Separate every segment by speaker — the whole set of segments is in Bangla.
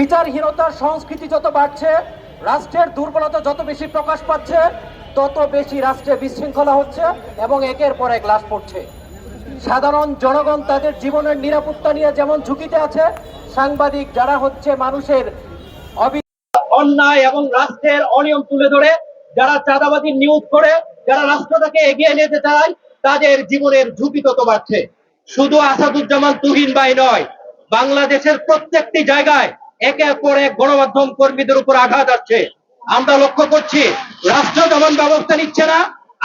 Speaker 1: বিচারহীনতার সংস্কৃতি যত বাড়ছে, রাষ্ট্রের দুর্বলতা যত বেশি প্রকাশ পাচ্ছে, তত বেশি রাষ্ট্রে বিশৃঙ্খলা হচ্ছে এবং একের পর এক লাশ পড়ছে। সাধারণ জনগণ তাদের জীবনের নিরাপত্তা নিয়ে যেমন ঝুঁকিতে আছে, সাংবাদিক যারা হচ্ছে মানুষের অন্যায় এবং রাষ্ট্রের অনিয়ম তুলে ধরে, যারা চাঁদাবাদী নিউজ করে, যারা রাষ্ট্রটাকে এগিয়ে নিতে চায়, তাদের জীবনের ঝুঁকি তত বাড়ছে। শুধু আসাদুজ্জামান তুহিন ভাই নয়, বাংলাদেশের প্রত্যেকটি জায়গায় একের পর এক গণমাধ্যম কর্মীদের উপর আঘাত আসছে। আমরা লক্ষ্য করছি, রাষ্ট্র যেমন ব্যবস্থা নিচ্ছে না।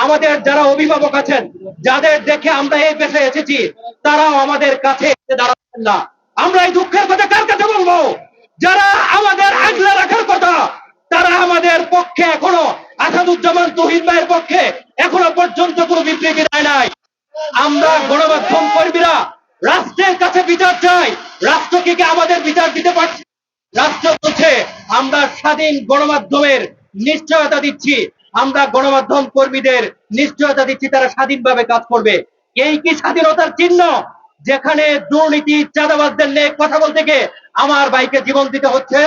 Speaker 1: আমাদের যারা অভিভাবক আছেন, যাদের দেখে আমরা এই পেশে এসেছি, তারাও আমাদের কাছে দাঁড়াচ্ছেন না। আমরা এই দুঃখের কথা কার কাছে বলব? যারা আমাদের আগলে রাখার কথা, তারা আমাদের পক্ষে এখনও আসাদুজ্জামান তহিদ ভাইয়ের পক্ষে এখনও পর্যন্ত কোনো বিবৃতি দেয় নাই। আমরা গণমাধ্যম কর্মীরা, রাষ্ট্রের কাছে বিচার চাই। রাষ্ট্রকে কি আমাদের বিচার দিতে পারছে রাষ্ট্র আমরা স্বাধীন গণমাধ্যমের নিশ্চয়তা দিচ্ছি। আমরা গণমাধ্যম কর্মীদের নিশ্চয়তা দিচ্ছি, তারা স্বাধীনভাবে কাজ করবে। এই কি স্বাধীনতার চিহ্ন? যেখানে দুর্নীতি, চাঁদাবাজদের নিয়ে কথা বলতে গিয়ে আমার ভাইকে জীবন দিতে হচ্ছে।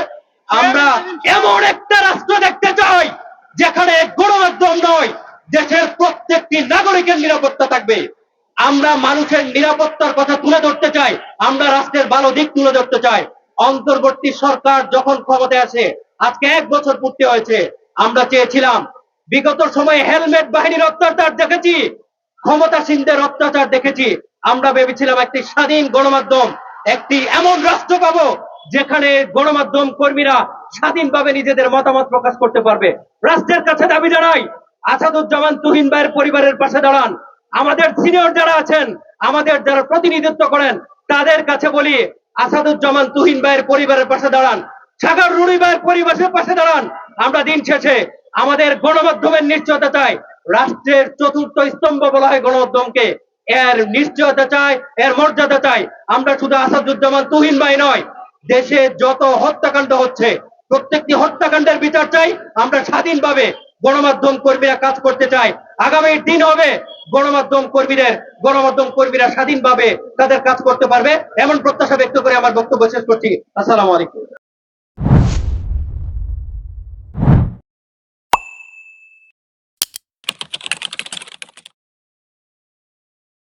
Speaker 1: আমরা এমন একটা রাষ্ট্র দেখতে চাই, যেখানে গণমাধ্যম নয়, দেশের প্রত্যেকটি নাগরিকের নিরাপত্তা থাকবে। আমরা মানুষের নিরাপত্তার কথা তুলে ধরতে চাই, আমরা রাষ্ট্রের ভালো দিক তুলে ধরতে চাই। অন্তর্বর্তী সরকার যখন ক্ষমতায় আছে, আজকে এক বছর পূর্তি হয়েছে, আমরা চেয়েছিলাম, বিগত সময়ে হেলমেট বাহিনীর অত্যাচার দেখেছি, ক্ষমতাসীনদের অত্যাচার দেখেছি, আমরা ভেবেছিলাম একটি স্বাধীন গণমাধ্যম, একটি এমন রাষ্ট্র পাবো, যেখানে গণমাধ্যম কর্মীরা স্বাধীনভাবে নিজেদের মতামত প্রকাশ করতে পারবে। রাষ্ট্রের কাছে দাবি জানাই, আসাদুজ্জামান তুহিন ভাইয়ের পরিবারের পাশে দাঁড়ান। আমাদের সিনিয়র যারা আছেন, আমাদের যারা প্রতিনিধিত্ব করেন, তাদের কাছে বলি আসাদুজ্জামান তুহিন ভাইয়ের পরিবারের পাশে দাঁড়ান। সাগর রুড়ি ভাইয়ের পরিবারের পাশে দাঁড়ান। আমরা দিন শেষে আমাদের গণমাধ্যমের নিশ্চয়তা চাই। রাষ্ট্রের চতুর্থ স্তম্ভ বলা হয় গণমাধ্যমকে। এর নিশ্চয়তা চাই, এর মর্যাদা চাই। আমরা শুধু আসাদুজ্জামান তুহিন ভাই নয়, দেশে যত হত্যাকাণ্ড হচ্ছে, প্রত্যেকটি হত্যাকাণ্ডের বিচার চাই। আমরা স্বাধীনভাবে গণমাধ্যম কর্মীরা কাজ করতে চাই। আগামী দিন হবে গণমাধ্যম কর্মীদের গণমাধ্যম কর্মীরা স্বাধীনভাবে তাদের কাজ করতে পারবে, এমন প্রত্যাশা ব্যক্ত করে আমার বক্তব্য শেষ করছি। আসসালামু আলাইকুম।